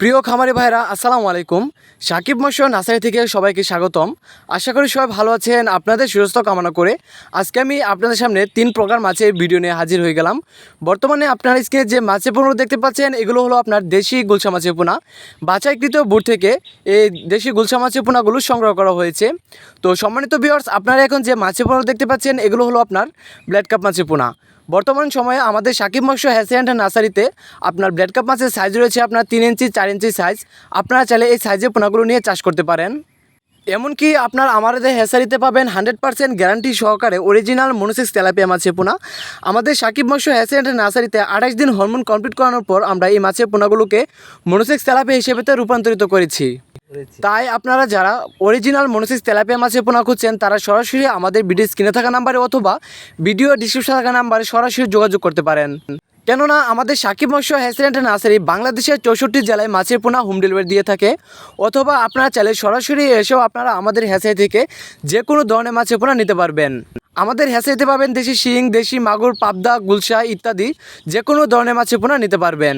প্রিয় খামারি ভাইরা, আসসালামু আলাইকুম। সাকিব মশো নার্সারি থেকে সবাইকে স্বাগতম। আশা করি সবাই ভালো আছেন, আপনাদের সুস্থ কামনা করে। আজকে আমি আপনাদের সামনে তিন প্রকার মাছের ভিডিও নিয়ে হাজির হয়ে গেলাম। বর্তমানে আপনার স্ক্রিনে যে মাছের পোনা দেখতে পাচ্ছেন, এগুলো হলো আপনার দেশি গুলশা মাছের পোনা। বাছাইকৃত বুট থেকে এই দেশি গুলশা মাছের পোনাগুলো সংগ্রহ করা হয়েছে। তো সম্মানিত ভিউয়ার্স আপনারা এখন যে মাছের পোনা দেখতে পাচ্ছেন, এগুলো হলো আপনার ব্ল্যাড কাপ মাছের পোনা। বর্তমান সময়ে আমাদের সাকিব মৎস্য হ্যাসিয়ান্ড নার্সারিতে আপনার ব্ল্যাড কাপ মাছের সাইজ রয়েছে আপনার তিন ইঞ্চি, চার ইঞ্চি সাইজ আপনারা চাইলে এই সাইজের পোনাগুলো নিয়ে চাষ করতে পারেন। এমনকি আপনার আমাদের হ্যাসারিতে পাবেন হান্ড্রেড পার্সেন্ট গ্যারান্টি সহকারে অরিজিনাল মনোসিক্স তেলাপিয়া মাছের পোনা। আমাদের সাকিব মৎস্য হ্যাসিয়ান্ড নার্সারিতে আঠাশ দিন হরমোন কমপ্লিট করানোর পর আমরা এই মাছের পোনাগুলোকে মনোসিক্স তেলাপিয়া হিসেবে রূপান্তরিত করেছি। তাই আপনারা যারা অরিজিনাল মনোসিস তেলাপিয়া মাছের পোনা খুঁজছেন তারা সরাসরি আমাদের ভিডিও স্ক্রিনে থাকা নাম্বারে অথবা ভিডিও ডিসক্রিপশনে থাকা নাম্বারে সরাসরি যোগাযোগ করতে পারেন। কেননা আমাদের সাকিব মৎস্য হ্যাসিডেন্ট নার্সারি বাংলাদেশের চৌষট্টি জেলায় মাছের পোনা হোম ডেলিভারি দিয়ে থাকে। অথবা আপনারা চাইলে সরাসরি এসেও আপনারা আমাদের হ্যাসারি থেকে যে কোনো ধরনের মাছের পোনা নিতে পারবেন। আমাদের হ্যাসাইতে পাবেন দেশি শিং, দেশি মাগুর, পাবদা, গুলশা ইত্যাদি যে কোনো ধরনের মাছের পোনা নিতে পারবেন।